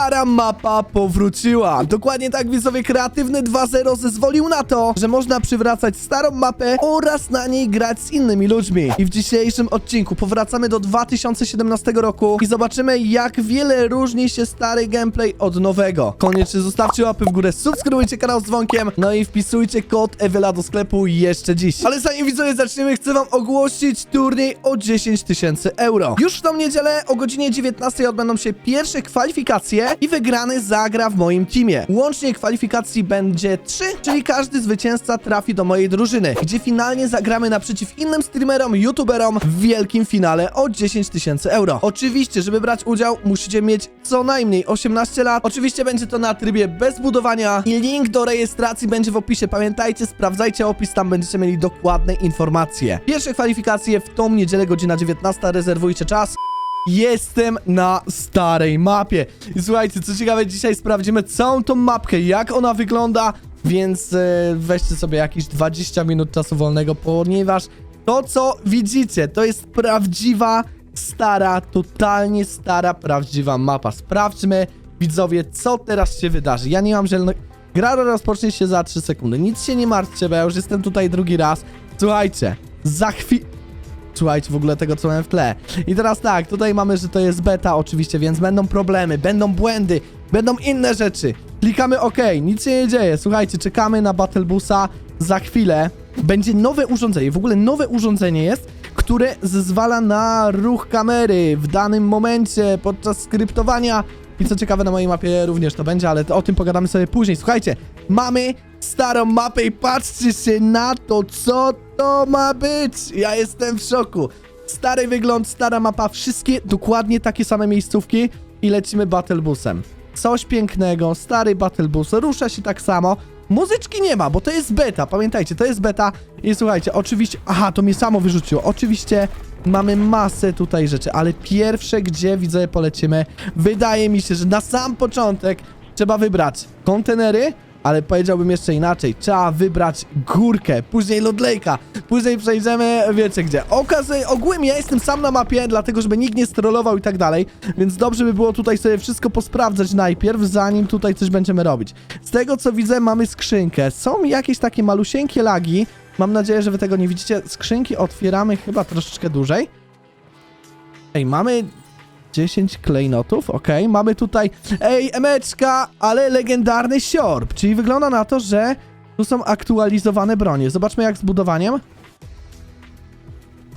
stara mapa powróciła. Dokładnie tak widzowie Kreatywny 2.0 zezwolił na to, że można przywracać starą mapę oraz na niej grać z innymi ludźmi. I w dzisiejszym odcinku powracamy do 2017 roku i zobaczymy jak wiele różni się stary gameplay od nowego. Koniecznie zostawcie łapy w górę, subskrybujcie kanał z dzwonkiem, no i wpisujcie kod Ewela do sklepu jeszcze dziś. Ale zanim widzowie zaczniemy, chcę wam ogłosić turniej o 10 tysięcy euro. Już w tą niedzielę o godzinie 19 odbędą się pierwsze kwalifikacje i wygrany zagra w moim teamie. Łącznie kwalifikacji będzie 3, czyli każdy zwycięzca trafi do mojej drużyny, gdzie finalnie zagramy naprzeciw innym streamerom, youtuberom w wielkim finale o 10 tysięcy euro. Oczywiście, żeby brać udział, musicie mieć co najmniej 18 lat. Oczywiście będzie to na trybie bez budowania i link do rejestracji będzie w opisie. Pamiętajcie, sprawdzajcie opis, tam będziecie mieli dokładne informacje. Pierwsze kwalifikacje w tą niedzielę, godzina 19, rezerwujcie czas. Jestem na starej mapie. I słuchajcie, co ciekawe, dzisiaj sprawdzimy całą tą mapkę, jak ona wygląda, więc e, weźcie sobie jakieś 20 minut czasu wolnego, ponieważ to, co widzicie, to jest prawdziwa, stara, totalnie stara, prawdziwa mapa. Sprawdźmy, widzowie, co teraz się wydarzy. Ja nie mam zielonego... Gra rozpocznie się za 3 sekundy. Nic się nie martwcie, bo ja już jestem tutaj drugi raz. Słuchajcie, za chwilę... Słuchajcie w ogóle tego, co mam w tle. I teraz tak, tutaj mamy, że to jest beta oczywiście, więc będą problemy, będą błędy, będą inne rzeczy. Klikamy OK, nic się nie dzieje. Słuchajcie, czekamy na Battle Busa. Za chwilę będzie nowe urządzenie. W ogóle nowe urządzenie jest, które zezwala na ruch kamery w danym momencie podczas skryptowania. I co ciekawe, na mojej mapie również to będzie, ale to, o tym pogadamy sobie później. Słuchajcie, mamy starą mapę i patrzcie się na to, co to ma być. Ja jestem w szoku. Stary wygląd, stara mapa, wszystkie dokładnie takie same miejscówki i lecimy Battlebusem. Coś pięknego, stary Battlebus, rusza się tak samo. Muzyczki nie ma, bo to jest beta, pamiętajcie, to jest beta i słuchajcie, oczywiście, aha, to mnie samo wyrzuciło, oczywiście mamy masę tutaj rzeczy, ale pierwsze, gdzie widzę, polecimy, wydaje mi się, że na sam początek trzeba wybrać kontenery, ale powiedziałbym jeszcze inaczej. Trzeba wybrać górkę, później Loot Lake'a, później przejdziemy, wiecie gdzie. Okazy, ogólnie ja jestem sam na mapie, dlatego żeby nikt nie strollował i tak dalej, więc dobrze by było tutaj sobie wszystko posprawdzać najpierw, zanim tutaj coś będziemy robić. Z tego co widzę, mamy skrzynkę. Są jakieś takie malusieńkie lagi. Mam nadzieję, że wy tego nie widzicie. Skrzynki otwieramy chyba troszeczkę dłużej. Ej, mamy 10 klejnotów, okej. Mamy tutaj, ej, emeczka, ale legendarny siorb, czyli wygląda na to, że tu są aktualizowane bronie. Zobaczmy jak z budowaniem.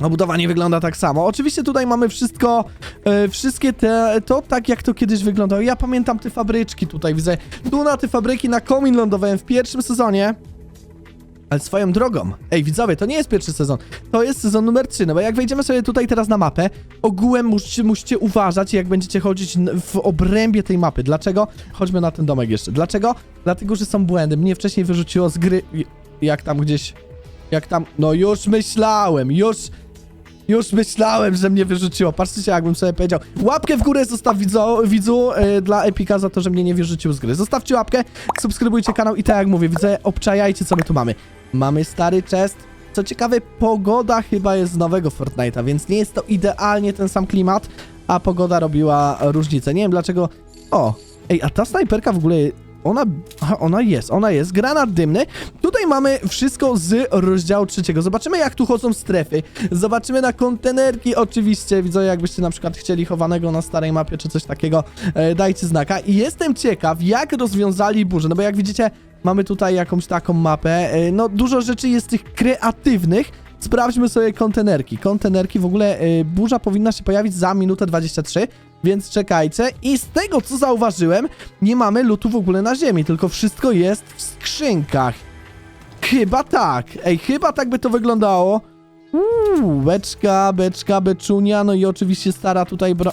No budowanie wygląda tak samo. Oczywiście tutaj mamy wszystko, e, wszystkie te, to tak jak to kiedyś wyglądało. Ja pamiętam te fabryczki tutaj, widzę. Tu na te fabryki na komin lądowałem w pierwszym sezonie. Ale swoją drogą, ej widzowie, to nie jest pierwszy sezon, to jest sezon numer 3, no bo jak wejdziemy sobie tutaj teraz na mapę, ogółem musicie, musicie uważać, jak będziecie chodzić w obrębie tej mapy. Dlaczego? Chodźmy na ten domek jeszcze. Dlaczego? Dlatego, że są błędy. Mnie wcześniej wyrzuciło z gry, jak tam gdzieś, jak tam, no już myślałem, już... Już myślałem, że mnie wyrzuciło. Patrzcie, jakbym sobie powiedział. Łapkę w górę zostaw widzu, widzu yy, dla Epika za to, że mnie nie wyrzucił z gry. Zostawcie łapkę, subskrybujcie kanał i tak jak mówię, widzę, obczajajcie co my tu mamy. Mamy stary chest. Co ciekawe, pogoda chyba jest z nowego Fortnite'a, więc nie jest to idealnie ten sam klimat, a pogoda robiła różnicę. Nie wiem dlaczego... O, ej, a ta snajperka w ogóle... Ona, ona jest, ona jest. Granat dymny. Tutaj mamy wszystko z rozdziału trzeciego. Zobaczymy, jak tu chodzą strefy. Zobaczymy na kontenerki, oczywiście. Widzę, jakbyście na przykład chcieli chowanego na starej mapie, czy coś takiego, e, dajcie znaka. I jestem ciekaw, jak rozwiązali burzę. No bo jak widzicie, mamy tutaj jakąś taką mapę. E, no, dużo rzeczy jest tych kreatywnych. Sprawdźmy sobie kontenerki. Kontenerki w ogóle, e, burza powinna się pojawić za minutę 23. Więc czekajcie. I z tego, co zauważyłem, nie mamy lutu w ogóle na ziemi, tylko wszystko jest w skrzynkach. Chyba tak. Ej, chyba tak by to wyglądało. Uuu, beczka, beczka, beczunia, no i oczywiście stara tutaj bro...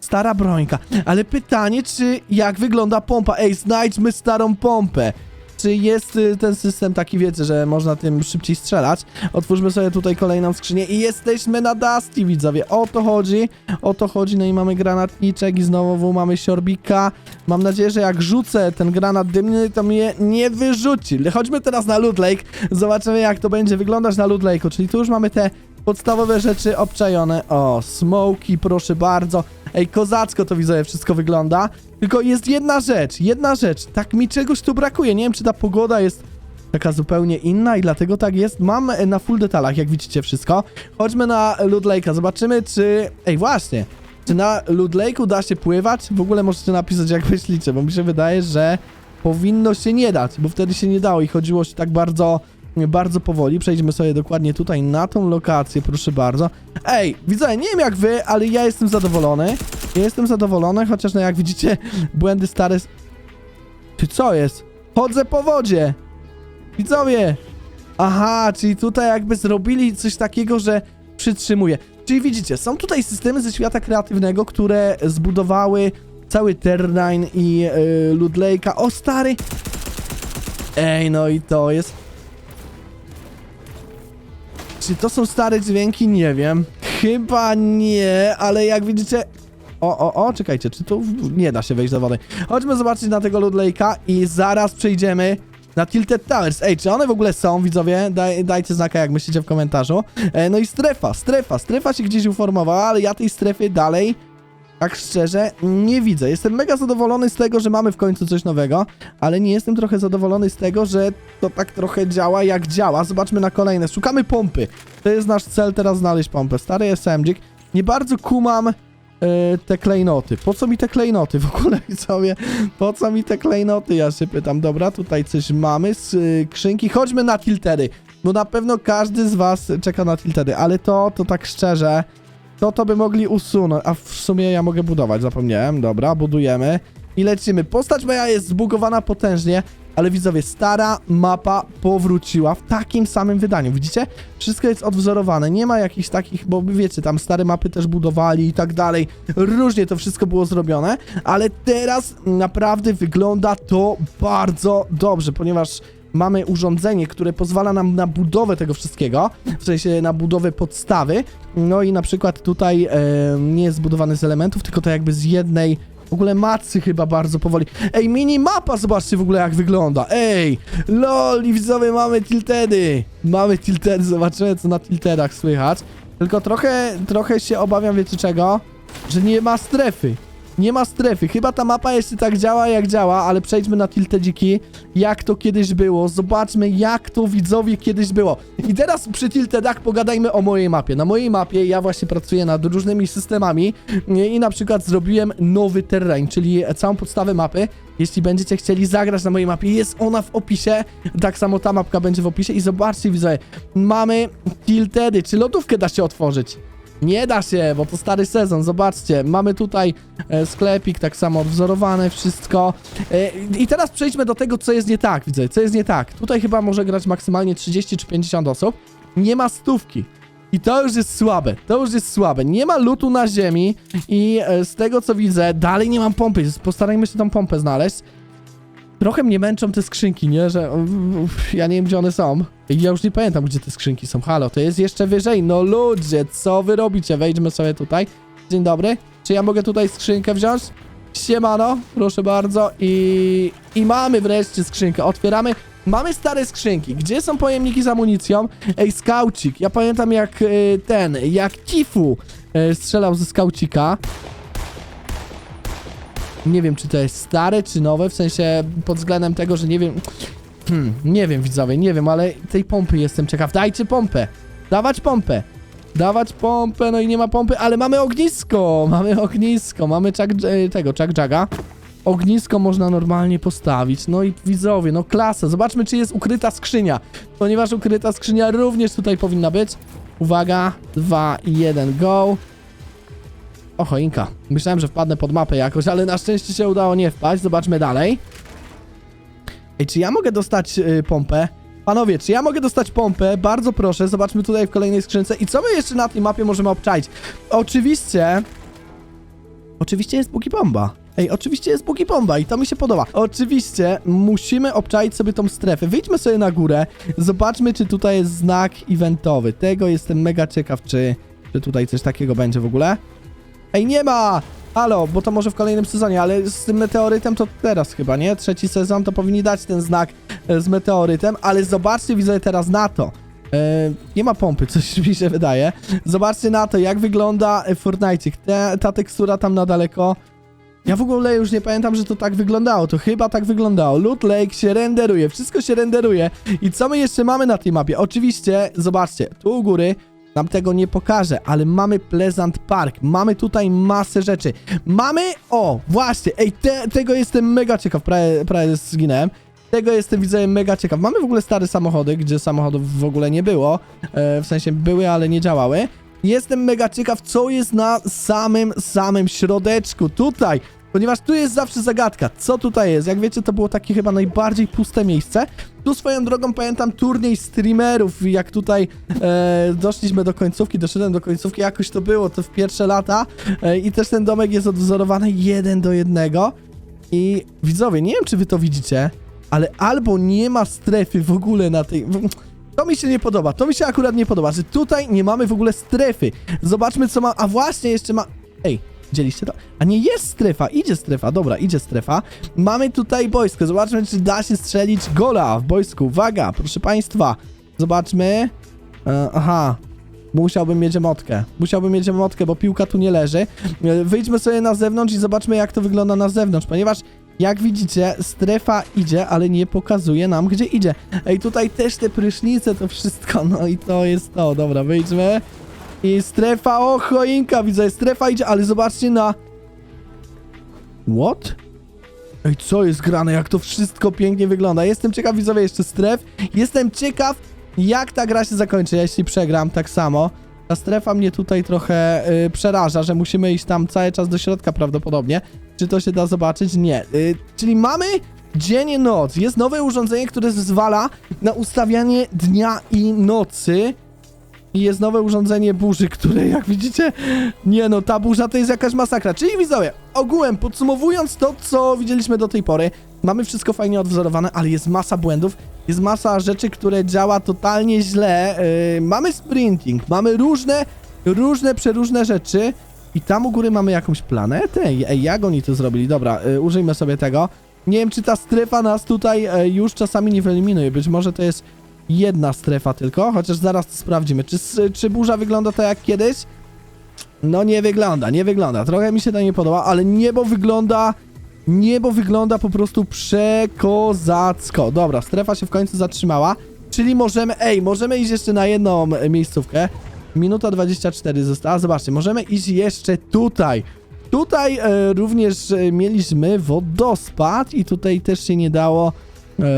Stara brońka. Ale pytanie, czy jak wygląda pompa? Ej, znajdźmy starą pompę. Czy jest y, ten system taki, wiecie, że można tym szybciej strzelać? Otwórzmy sobie tutaj kolejną skrzynię i jesteśmy na Dusty, widzowie. O to chodzi, o to chodzi. No i mamy granatniczek i znowu mamy siorbika. Mam nadzieję, że jak rzucę ten granat dymny, to mnie nie wyrzuci. Chodźmy teraz na Loot Lake. Zobaczymy, jak to będzie wyglądać na Loot Lake. Czyli tu już mamy te podstawowe rzeczy obczajone. O, smoki, proszę bardzo. Ej, kozacko to widzę, wszystko wygląda. Tylko jest jedna rzecz, jedna rzecz. Tak mi czegoś tu brakuje. Nie wiem, czy ta pogoda jest taka zupełnie inna i dlatego tak jest. Mam e, na full detalach, jak widzicie, wszystko. Chodźmy na Loot Lake'a, zobaczymy, czy... Ej, właśnie, czy na Loot Lake'u da się pływać? W ogóle możecie napisać, jak myślicie, bo mi się wydaje, że powinno się nie dać, bo wtedy się nie dało i chodziło się tak bardzo, bardzo powoli. Przejdźmy sobie dokładnie tutaj na tą lokację, proszę bardzo. Ej, widzę, nie wiem jak wy, ale ja jestem zadowolony. Ja jestem zadowolony, chociaż no jak widzicie, błędy stare... Ty co jest? Chodzę po wodzie! Widzowie! Aha, czyli tutaj jakby zrobili coś takiego, że przytrzymuje. Czyli widzicie, są tutaj systemy ze świata kreatywnego, które zbudowały cały Terrain i yy, Lake'a. O stary! Ej, no i to jest... Czy to są stare dźwięki? Nie wiem. Chyba nie, ale jak widzicie... O, o, o, czekajcie, czy tu nie da się wejść do wody? Chodźmy zobaczyć na tego Lake'a i zaraz przejdziemy na Tilted Towers. Ej, czy one w ogóle są, widzowie? Daj, dajcie znaka, jak myślicie w komentarzu. E, no i strefa, strefa, strefa się gdzieś uformowała, ale ja tej strefy dalej, tak szczerze, nie widzę. Jestem mega zadowolony z tego, że mamy w końcu coś nowego, ale nie jestem trochę zadowolony z tego, że to tak trochę działa jak działa. Zobaczmy na kolejne. Szukamy pompy. To jest nasz cel teraz znaleźć pompę. Stary SMG. Nie bardzo kumam e, te klejnoty. Po co mi te klejnoty w ogóle, widzowie? Po co mi te klejnoty? Ja się pytam. Dobra, tutaj coś mamy. Skrzynki. Chodźmy na tiltery. No na pewno każdy z was czeka na tiltery, ale to, to tak szczerze, to to by mogli usunąć. A w sumie ja mogę budować, zapomniałem. Dobra, budujemy. I lecimy. Postać moja jest zbugowana potężnie, ale widzowie, stara mapa powróciła w takim samym wydaniu. Widzicie? Wszystko jest odwzorowane. Nie ma jakichś takich, bo wiecie, tam stare mapy też budowali i tak dalej. Różnie to wszystko było zrobione, ale teraz naprawdę wygląda to bardzo dobrze, ponieważ mamy urządzenie, które pozwala nam na budowę tego wszystkiego, w sensie na budowę podstawy. No i na przykład tutaj e, nie jest zbudowany z elementów, tylko to jakby z jednej w ogóle macy chyba bardzo powoli. Ej, mini mapa, zobaczcie w ogóle jak wygląda. Ej, lol, widzowie, mamy tiltedy. Mamy tiltedy, zobaczymy co na tiltedach słychać. Tylko trochę, trochę się obawiam, wiecie czego? Że nie ma strefy. Nie ma strefy. Chyba ta mapa jeszcze tak działa, jak działa, ale przejdźmy na tiltedziki. Jak to kiedyś było. Zobaczmy, jak to widzowie kiedyś było. I teraz przy tiltedach pogadajmy o mojej mapie. Na mojej mapie ja właśnie pracuję nad różnymi systemami i na przykład zrobiłem nowy terrain, czyli całą podstawę mapy. Jeśli będziecie chcieli zagrać na mojej mapie, jest ona w opisie. Tak samo ta mapka będzie w opisie. I zobaczcie, widzowie, mamy tiltedy. Czy lodówkę da się otworzyć? Nie da się, bo to stary sezon, zobaczcie, mamy tutaj e, sklepik, tak samo odwzorowane wszystko. E, I teraz przejdźmy do tego, co jest nie tak, widzę, co jest nie tak. Tutaj chyba może grać maksymalnie 30 czy 50 osób. Nie ma stówki. I to już jest słabe, to już jest słabe. Nie ma lutu na ziemi i e, z tego, co widzę, dalej nie mam pompy. Postarajmy się tą pompę znaleźć. Trochę mnie męczą te skrzynki, nie? Że ja nie wiem, gdzie one są. Ja już nie pamiętam, gdzie te skrzynki są. Halo, to jest jeszcze wyżej. No ludzie, co wy robicie? Wejdźmy sobie tutaj. Dzień dobry. Czy ja mogę tutaj skrzynkę wziąć? Siemano, proszę bardzo. I, i mamy wreszcie skrzynkę. Otwieramy. Mamy stare skrzynki. Gdzie są pojemniki z amunicją? Ej, skaucik. Ja pamiętam jak y, ten, jak Kifu y, strzelał ze skaucika. Nie wiem, czy to jest stare, czy nowe, w sensie pod względem tego, że nie wiem... Hmm, nie wiem, widzowie, nie wiem, ale tej pompy jestem ciekaw. Dajcie pompę! Dawać pompę! Dawać pompę, no i nie ma pompy, ale mamy ognisko! Mamy ognisko, mamy czak, e, tego, czak jaga. Ognisko można normalnie postawić. No i widzowie, no klasa. Zobaczmy, czy jest ukryta skrzynia. Ponieważ ukryta skrzynia również tutaj powinna być. Uwaga, 2 i 1, go. O, choinka. Myślałem, że wpadnę pod mapę jakoś, ale na szczęście się udało nie wpaść. Zobaczmy dalej. Ej, czy ja mogę dostać y, pompę? Panowie, czy ja mogę dostać pompę? Bardzo proszę, zobaczmy tutaj w kolejnej skrzynce. I co my jeszcze na tej mapie możemy obczaić? Oczywiście... Oczywiście jest Bugi Bomba. Ej, oczywiście jest Bugi Bomba i to mi się podoba. Oczywiście musimy obczaić sobie tą strefę. Wyjdźmy sobie na górę, zobaczmy, czy tutaj jest znak eventowy. Tego jestem mega ciekaw, czy, czy tutaj coś takiego będzie w ogóle. Ej, nie ma! Halo, bo to może w kolejnym sezonie, ale z tym meteorytem to teraz chyba, nie? Trzeci sezon to powinni dać ten znak e, z meteorytem, ale zobaczcie, widzę teraz na to. E, nie ma pompy, coś mi się wydaje. Zobaczcie na to, jak wygląda e, Fortnite. Te, ta tekstura tam na daleko. Ja w ogóle już nie pamiętam, że to tak wyglądało. To chyba tak wyglądało. Loot Lake się renderuje, wszystko się renderuje. I co my jeszcze mamy na tej mapie? Oczywiście, zobaczcie, tu u góry nam tego nie pokażę, ale mamy Pleasant Park. Mamy tutaj masę rzeczy. Mamy, o, właśnie, ej, te, tego jestem mega ciekaw, prawie, prawie zginąłem. Tego jestem, widzę, mega ciekaw. Mamy w ogóle stare samochody, gdzie samochodów w ogóle nie było. E, w sensie były, ale nie działały. Jestem mega ciekaw, co jest na samym, samym środeczku. Tutaj, ponieważ tu jest zawsze zagadka. Co tutaj jest? Jak wiecie, to było takie chyba najbardziej puste miejsce. Tu swoją drogą pamiętam turniej streamerów, jak tutaj e, doszliśmy do końcówki, doszedłem do końcówki, jakoś to było, to w pierwsze lata. E, I też ten domek jest odwzorowany jeden do jednego. I widzowie, nie wiem, czy wy to widzicie, ale albo nie ma strefy w ogóle na tej... To mi się nie podoba, to mi się akurat nie podoba, że tutaj nie mamy w ogóle strefy. Zobaczmy, co ma... A właśnie, jeszcze ma... Ej, widzieliście to? A nie, jest strefa, idzie strefa, dobra, idzie strefa. Mamy tutaj boisko, zobaczmy, czy da się strzelić gola w boisku. Uwaga, proszę państwa, zobaczmy. E, aha, Musiałbym mieć emotkę. Musiałbym mieć emotkę, bo piłka tu nie leży. E, Wyjdźmy sobie na zewnątrz i zobaczmy, jak to wygląda na zewnątrz, ponieważ jak widzicie, strefa idzie, ale nie pokazuje nam, gdzie idzie. Ej, tutaj też te prysznice, to wszystko, no i to jest to. Dobra, wyjdźmy. I strefa, o, choinka, widzę, strefa idzie, ale zobaczcie na... What? Ej, co jest grane? Jak to wszystko pięknie wygląda. Jestem ciekaw, widzowie, jeszcze stref. Jestem ciekaw, jak ta gra się zakończy, jeśli przegram tak samo. Ta strefa mnie tutaj trochę y, przeraża, że musimy iść tam cały czas do środka prawdopodobnie. Czy to się da zobaczyć? Nie. Y, czyli mamy dzień i noc. Jest nowe urządzenie, które zezwala na ustawianie dnia i nocy. I jest nowe urządzenie burzy, które jak widzicie, nie no, ta burza to jest jakaś masakra. Czyli widzowie, ogółem podsumowując to, co widzieliśmy do tej pory, mamy wszystko fajnie odwzorowane, ale jest masa błędów, jest masa rzeczy, które działa totalnie źle. Yy, mamy sprinting, mamy różne, różne, przeróżne rzeczy. I tam u góry mamy jakąś planetę? Ej, jak oni to zrobili? Dobra, yy, użyjmy sobie tego. Nie wiem, czy ta strefa nas tutaj yy, już czasami nie wyeliminuje. Być może to jest jedna strefa tylko, chociaż zaraz to sprawdzimy. Czy, czy burza wygląda tak jak kiedyś? No nie wygląda, nie wygląda. Trochę mi się to nie podoba, ale niebo wygląda... Niebo wygląda po prostu przekozacko. Dobra, strefa się w końcu zatrzymała. Czyli możemy... Ej, możemy iść jeszcze na jedną miejscówkę. Minuta 24 została. Zobaczcie, możemy iść jeszcze tutaj. Tutaj e, również e, mieliśmy wodospad i tutaj też się nie dało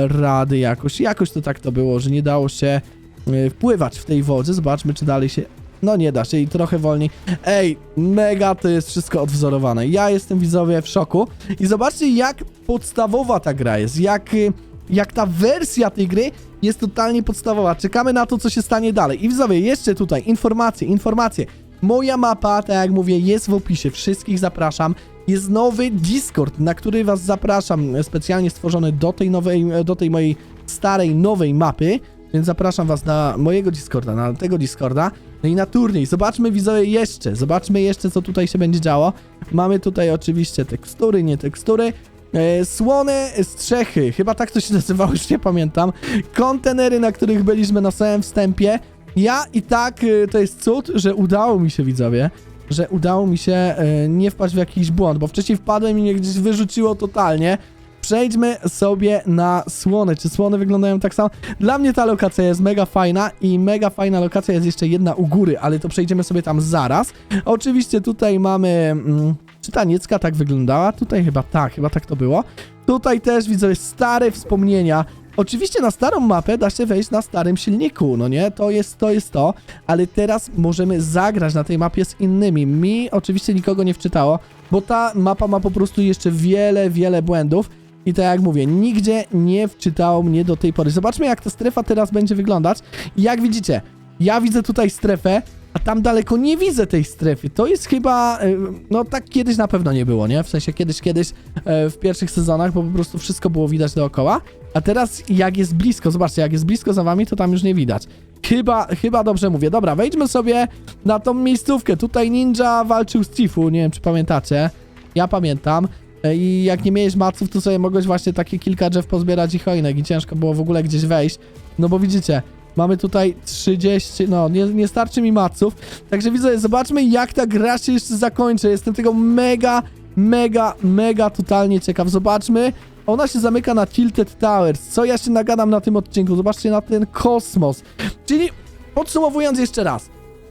rady jakoś. Jakoś to tak to było, że nie dało się e, wpływać w tej wodzie. Zobaczmy, czy dalej się... No nie da się i trochę wolniej. Ej, mega to jest wszystko odwzorowane. Ja jestem widzowie w szoku. I zobaczcie, jak podstawowa ta gra jest. Jak, y, jak ta wersja tej gry jest totalnie podstawowa. Czekamy na to, co się stanie dalej. I widzowie, jeszcze tutaj informacje, informacje. Moja mapa, tak jak mówię, jest w opisie. Wszystkich zapraszam. Jest nowy Discord, na który was zapraszam, specjalnie stworzony do tej nowej, do tej mojej starej, nowej mapy. Więc zapraszam was na mojego Discorda, na tego Discorda. No i na turniej. Zobaczmy widzowie jeszcze. Zobaczmy jeszcze, co tutaj się będzie działo. Mamy tutaj oczywiście tekstury, nie tekstury. E, słone strzechy, chyba tak to się nazywało, już nie pamiętam. Kontenery, na których byliśmy na samym wstępie. Ja i tak, e, to jest cud, że udało mi się, widzowie, że udało mi się e, nie wpaść w jakiś błąd, bo wcześniej wpadłem i mnie gdzieś wyrzuciło totalnie. Przejdźmy sobie na słone. Czy słone wyglądają tak samo? Dla mnie ta lokacja jest mega fajna i mega fajna lokacja jest jeszcze jedna u góry, ale to przejdziemy sobie tam zaraz. Oczywiście tutaj mamy... Mm, czy ta niecka tak wyglądała? Tutaj chyba tak, chyba tak to było. Tutaj też widzę stare wspomnienia. Oczywiście na starą mapę da się wejść na starym silniku, no nie? To jest to, jest to, ale teraz możemy zagrać na tej mapie z innymi. Mi oczywiście nikogo nie wczytało, bo ta mapa ma po prostu jeszcze wiele, wiele błędów. I tak jak mówię, nigdzie nie wczytało mnie do tej pory. Zobaczmy, jak ta strefa teraz będzie wyglądać. Jak widzicie, ja widzę tutaj strefę, a tam daleko nie widzę tej strefy. To jest chyba, e, no tak kiedyś na pewno nie było, nie? W sensie kiedyś, kiedyś e, w pierwszych sezonach, bo po prostu wszystko było widać dookoła. A teraz jak jest blisko, zobaczcie, jak jest blisko za wami, to tam już nie widać. Chyba, chyba dobrze mówię. Dobra, wejdźmy sobie na tą miejscówkę. Tutaj ninja walczył z Tifu, nie wiem czy pamiętacie. Ja pamiętam. E, I jak nie miałeś maców, to sobie mogłeś właśnie takie kilka drzew pozbierać i choinek i ciężko było w ogóle gdzieś wejść. No bo widzicie, Mamy tutaj 30, no nie, nie starczy mi maców. Także widzę, zobaczmy jak ta gra się jeszcze zakończy. Jestem tego mega, mega, mega totalnie ciekaw. Zobaczmy. Ona się zamyka na Tilted Towers. Co ja się nagadam na tym odcinku? Zobaczcie na ten kosmos. Czyli podsumowując jeszcze raz.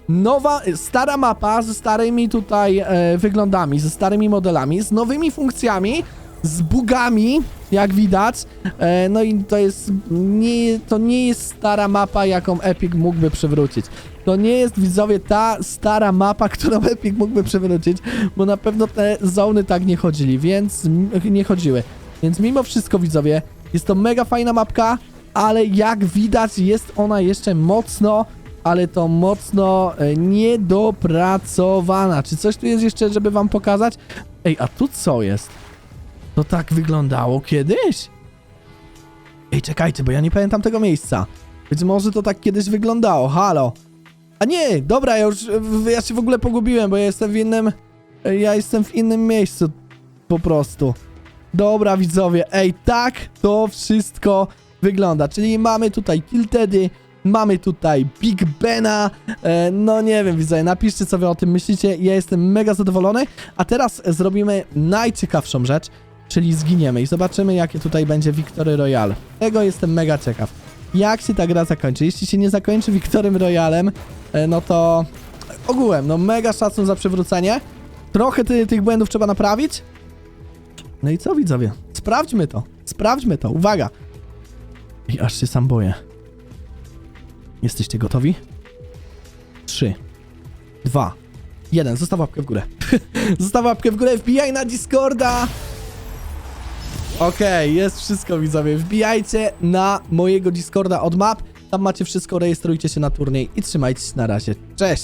Nowa, stara mapa ze starymi tutaj e, wyglądami, ze starymi modelami, z nowymi funkcjami, z bugami, jak widać. E, no i to jest, nie, to nie jest stara mapa, jaką Epic mógłby przywrócić. To nie jest, widzowie, ta stara mapa, którą Epic mógłby przywrócić, bo na pewno te zony tak nie chodzili, więc nie chodziły. Więc mimo wszystko, widzowie, jest to mega fajna mapka, ale jak widać jest ona jeszcze mocno, ale to mocno e, niedopracowana. Czy coś tu jest jeszcze, żeby wam pokazać? Ej, a tu co jest? To tak wyglądało kiedyś? Ej, czekajcie, bo ja nie pamiętam tego miejsca. Być może to tak kiedyś wyglądało, halo. A nie, dobra, ja już, ja się w ogóle pogubiłem, bo ja jestem w innym, ja jestem w innym miejscu, po prostu. Dobra, widzowie, ej, tak to wszystko wygląda. Czyli mamy tutaj Tiltedy, mamy tutaj Big Bena. E, no nie wiem, widzowie, napiszcie co wy o tym myślicie. Ja jestem mega zadowolony. A teraz zrobimy najciekawszą rzecz, czyli zginiemy i zobaczymy, jakie tutaj będzie Victory Royale. Tego jestem mega ciekaw. Jak się ta gra zakończy? Jeśli się nie zakończy Victorym Royalem, e, no to ogółem, no mega szacun za przywrócenie. Trochę ty, tych błędów trzeba naprawić, no i co widzowie? Sprawdźmy to. Sprawdźmy to. Uwaga. I aż się sam boję. Jesteście gotowi? Trzy, dwa, jeden. Zostaw łapkę w górę. Zostaw łapkę w górę, wbijaj na Discorda! Okej, jest wszystko widzowie. Wbijajcie na mojego Discorda od map. Tam macie wszystko, rejestrujcie się na turniej i trzymajcie się na razie. Cześć!